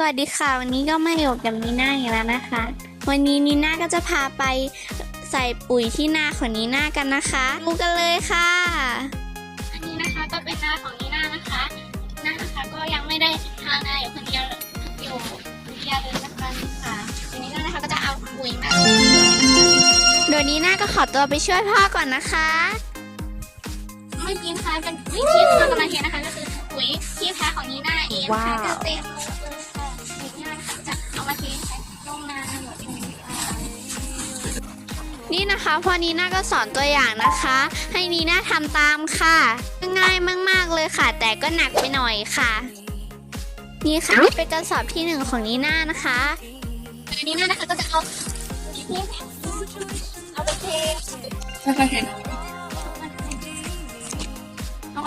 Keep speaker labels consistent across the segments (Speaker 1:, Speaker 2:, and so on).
Speaker 1: สวัสดีค่ะวันนี้ก็มาอยู่กับนีน่าอีกแล้วนะคะ วันนี้นีน่าก็จะพาไปใส่ปุ๋ยที่นาของนีน่ากันนะคะดูกันเลยค่ะ อันนี้นะคะก็เป็นนาของนีน่านะคะนีน่านะคะก็ยังไม่ได้ทานาอยู่คนเดียวอยู่คนเดียวเลยนะคะนี่ค่ะทีนี้ก็นะคะก็จะเอาปุ๋ยมาเดี๋ยวนีน่าก็ขอตัวไปช่วยพ่อก่อนนะคะเมื่อกี้นะคะเป็นปุ๋ยที่พ่อกำลังเทนะคะก็คือปุ๋ยที่แท้ของนีน่าเองนะคะก็เต็มจะเอา มาเทใส่ลงนาหมดเลยค่ะนี่นะคะพอนีน่าก็สอนตัวอย่างนะคะ ให้นีน่าทำตามค่ะ ง่ายมาก ๆเลยค่ะ แต่ก็หนักไปหน่อยค่ะ นี่ค่ะนี่เป็นกระสอบที่หนึ่งของนีน่านะคะนีน่านะคะก็จะเอานี่เอาไปเท
Speaker 2: ไม่เคยเห็น
Speaker 1: อ๋อ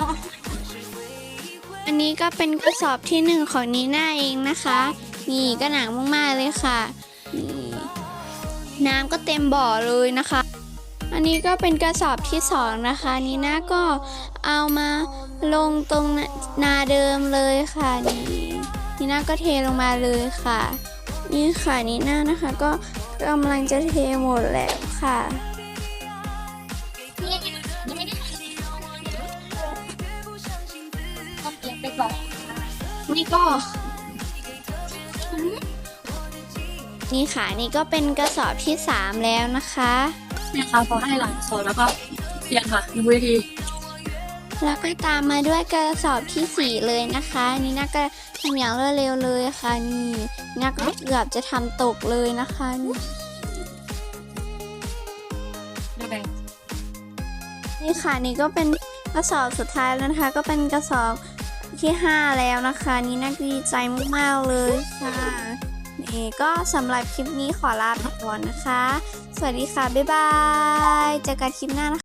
Speaker 1: อันนี้ก็เป็นกระสอบที่หนึ่งของนีน่าเองนะคะ นี่ก็หนักมากๆเลยค่ะนี่น้ำก็เต็มบ่อเลยนะคะ อันนี้ก็เป็นกระสอบที่สองนะคะนีน่าก็เอามาลงตรงนาเดิมเลยค่ะนี่นีน่าก็เทลงมาเลยค่ะ นี่ค่ะนีน่านะคะก็กำลังจะเทหมดแล้วค่ะนี่ก็ นี่ค่ะนี่ก็เป็นกระสอบที่ 3 แล้วนะคะ
Speaker 2: เนี่ยค่ะพอให้หลังโซนแล้วก็เปลี่ยนค่ะดูวิธี
Speaker 1: แล้วก็ตามมาด้วยกระสอบทีสี่ 4 เลยนะคะ นี่น่าก็ทำอย่างรวดเร็วเลยค่ะนี่น่าก็เกือบจะทำตกเลยนะคะนี่
Speaker 2: ดูแบ่ง
Speaker 1: นี่ค่ะนี่ก็เป็นกระสอบสุดท้ายแล้วนะคะ ก็เป็นกระสอบที่ 5 แล้วนะคะ นี่น่าดีใจมากๆเลยค่ะ นี่ก็สำหรับคลิปนี้ขอลาไปก่อนนะคะ สวัสดีค่ะ บ๊ายบายเจอกันคลิปหน้านะคะ